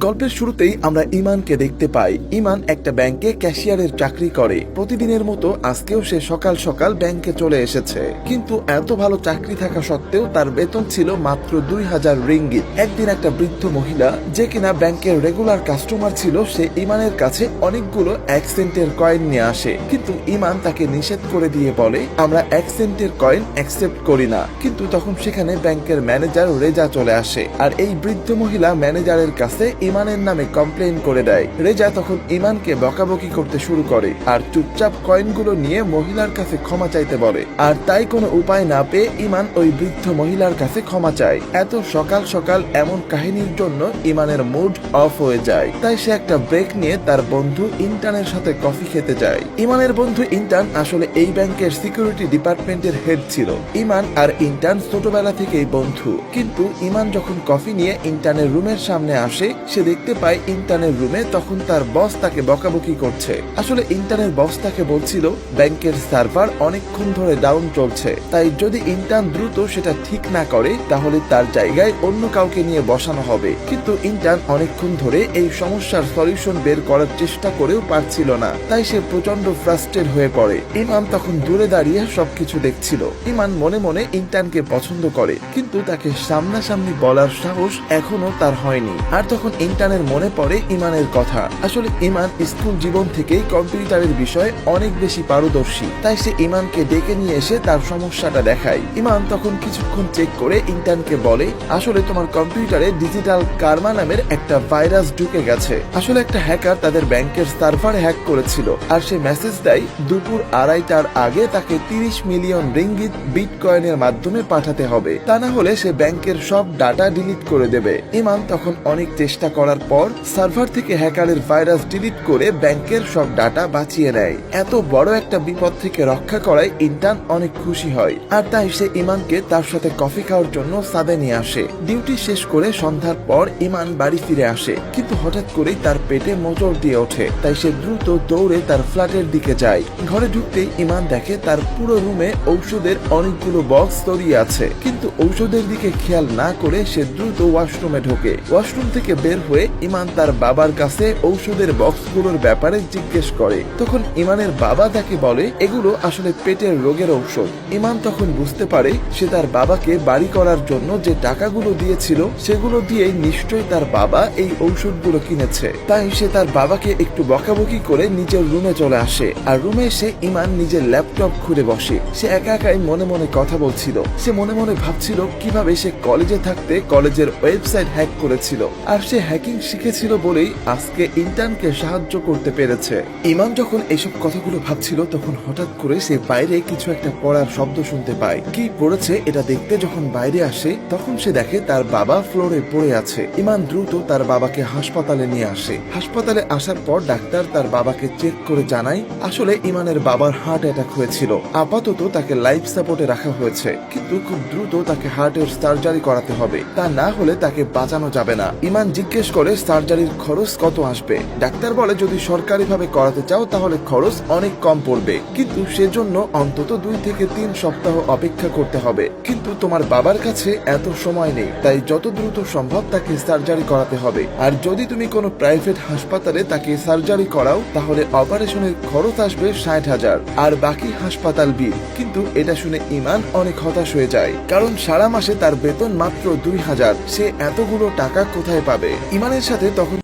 গল্পের শুরুতেই আমরা ইমানকে দেখতে পাই। ইমান একটা ব্যাংকে ক্যাশিয়ারের চাকরি করে। প্রতিদিনের মতো আজকেও সে সকাল সকাল ব্যাংকে চলে এসেছে। কিন্তু এত ভালো চাকরি থাকা সত্ত্বেও তার বেতন ছিল মাত্র দুই হাজার রিঙ্গিত। একদিন একটা বৃদ্ধ মহিলা, যে কিনা ব্যাংকের রেগুলার কাস্টমার ছিল, সে ইমানের কাছে অনেকগুলো এক সেন্টের কয়েন নিয়ে আসে। কিন্তু ইমান তাকে নিষেধ করে দিয়ে বলে, আমরা এক সেন্টের কয়েন অ্যাকসেপ্ট করি না। কিন্তু তখন সেখানে ব্যাংকের ম্যানেজার রেজা চলে আসে। আর এই বৃদ্ধ মহিলা ম্যানেজারের কাছে ইমানের নামে কমপ্লেন করে দেয়। রেজা তখন ইমানকে বকাবকি করতে শুরু করে আর চুপচাপ কয়েনগুলো নিয়ে মহিলার কাছে ক্ষমা চাইতে বলে। আর তাই কোনো উপায় না পেয়ে ইমান ওই বৃদ্ধ মহিলার কাছে ক্ষমা চায়। এত সকাল সকাল এমন কাহিনীর জন্য ইমানের মুড অফ হয়ে যায়। তাই সে একটা ব্রেক নিয়ে তার বন্ধু ইন্টার্নের সাথে কফি খেতে যায়। ইমানের বন্ধু ইন্টার্ন আসলে এই ব্যাংকের সিকিউরিটি ডিপার্টমেন্টের হেড ছিল। ইমান আর ইন্টার্ন ছোটবেলা থেকেই বন্ধু। কিন্তু ইমান যখন কফি নিয়ে ইন্টার্নের রুমের সামনে আসে সে দেখতে পায় ইন্টার্নের রুমে তখন তার বস তাকে বকাবকি করছে। আসলে ইন্টার্নের বস তাকে বলছিল, ব্যাংকের সার্ভার অনেকক্ষণ ধরে ডাউন চলছে। তাই যদি ইন্টার্ন দ্রুত সেটা ঠিক না করে, তাহলে তার জায়গায় অন্য কাউকে নিয়ে বসানো হবে। কিন্তু ইন্টার্ন অনেকক্ষণ ধরে এই সমস্যার সলিউশন বের করার চেষ্টা করেও পারছিল না। তাই সে প্রচণ্ড ফ্রাস্ট্রেট হয়ে পড়ে। ইমান তখন দূরে দাঁড়িয়ে সবকিছু দেখছিল। ইমান মনে মনে ইন্টার্নকে পছন্দ করে, কিন্তু তাকে সামনাসামনি বলার সাহস এখনও তার হয়নি। আর তখন ইন্টার্নের মনে পড়ে ইমানের কথা। আসলে ইমান স্কুল জীবন থেকেই কম্পিউটারের বিষয়ে অনেক বেশি পারদর্শী। তাই সে ইমানকে ডেকে নিয়ে এসে তার সমস্যাটা দেখায়। ইমান তখন কিছুক্ষণ চেক করে ইন্টার্নকে বলে, আসলে তোমার কম্পিউটারে ডিজিটাল কার্মা নামের একটা ভাইরাস ঢুকে গেছে। আসলে একটা হ্যাকার তাদের ব্যাংকের সার্ভার হ্যাক করেছিল। আর সে মেসেজ দেয়, দুপুর আড়াইটার আগে তাকে তিরিশ মিলিয়ন রিঙ্গিত বিটকয়েনের মাধ্যমে পাঠাতে হবে। তা না হলে সে ব্যাংকের সব ডাটা ডিলিট করে দেবে। ইমান তখন অনেক চেষ্টা করার পর সার্ভার থেকে হ্যাকারের ভাইরাস ডিলিট করে ব্যাংকের সব ডাটা বাঁচিয়ে নেয়। এত বড় একটা বিপদ থেকে রক্ষা করায় ইন্টার্ন অনেক খুশি হয়। আর তাই সে ইমানকে তার সাথে কফি খাওয়ার জন্য সাদে নিয়ে আসে। ডিউটি শেষ করে সন্ধ্যার পর ইমান বাড়ি ফিরে আসে। কিন্তু হঠাৎ করেই তার পেটে মোচড় দিয়ে ওঠে। তাই সে দ্রুত দৌড়ে তার ফ্ল্যাটের দিকে যায়। ঘরে ঢুকতেই ইমান দেখে তার পুরো রুমে ঔষধের অনেকগুলো বক্স তৈরি আছে। কিন্তু ঔষধের দিকে খেয়াল না করে সে দ্রুত ওয়াশরুমে ঢোকে। ওয়াশরুম থেকে বের হয়ে ইমান তার বাবার কাছে ঔষধের বক্সগুলোর ব্যাপারে জিজ্ঞেস করে। তখন ইমানের বাবা তাকে বলে, এগুলো আসলে পেটের রোগের ঔষধ। ইমান তখন বুঝতে পারে সে তার বাবাকে বাড়ি করার জন্য যে টাকাগুলো দিয়েছিল, সেগুলো দিয়ে নিশ্চয়ই তার বাবা এই ঔষধগুলো কিনেছে। তাই সে তার বাবাকে একটু বকাবকি করে নিজের রুমে চলে আসে। আর রুমে এসে ইমান নিজের ল্যাপটপ খুলে বসে। সে একা একাই মনে মনে কথা বলছিল। সে মনে মনে ভাবছিল কীভাবে সে কলেজে থাকতে কলেজের ওয়েবসাইট হ্যাক করেছিল। আর সে হ্যাকিং শিখেছিল বলেই আজকে ইন্টার্নকে সাহায্য করতে পেরেছে। ইমান যখন এসব কথাগুলো ভাবছিল, তখন হঠাৎ করে সে বাইরে কিছু একটা পড়ার শব্দ শুনতে পায়। কি পড়েছে এটা দেখতে যখন বাইরে আসে, তখন সে দেখে তার বাবা ফ্লোরে পড়ে আছে। ইমান দ্রুত তার বাবাকে হাসপাতালে নিয়ে আসে। হাসপাতালে আসার পর ডাক্তার তার বাবাকে চেক করে জানায়, আসলে ইমানের বাবার হার্ট অ্যাটাক হয়েছিল। আপাতত তাকে লাইফ সাপোর্টে রাখা হয়েছে, কিন্তু খুব দ্রুত তাকে হার্টের সার্জারি করাতে হবে। তা না হলে তাকে বাঁচানো যাবে না। ইমান জিজ্ঞেস করে সার্জারির খরচ কত আসবে? ডাক্তার বলে, যদি সরকারিভাবে করাতে চাও, তাহলে খরচ অনেক কম পড়বে। কিন্তু সেজন্য অন্তত দুই থেকে তিন সপ্তাহ অপেক্ষা করতে হবে। কিন্তু তোমার বাবার কাছে এত সময় নেই, তাই যত দ্রুত সম্ভব তাকে সার্জারি করাতে হবে। আর যদি তুমি কোনো প্রাইভেট হাসপাতালে তাকে সার্জারি করাও, তাহলে অপারেশনের খরচ আসবে ষাট হাজার। আর বাকি হাসপাতাল বিল। কিন্তু এটা শুনে ইমান অনেক হতাশ হয়ে যায়। কারণ সারা মাসে তার বেতন মাত্র দুই হাজার। সে এতগুলো টাকা কোথায় পাবে? ইমানের সাথে তখন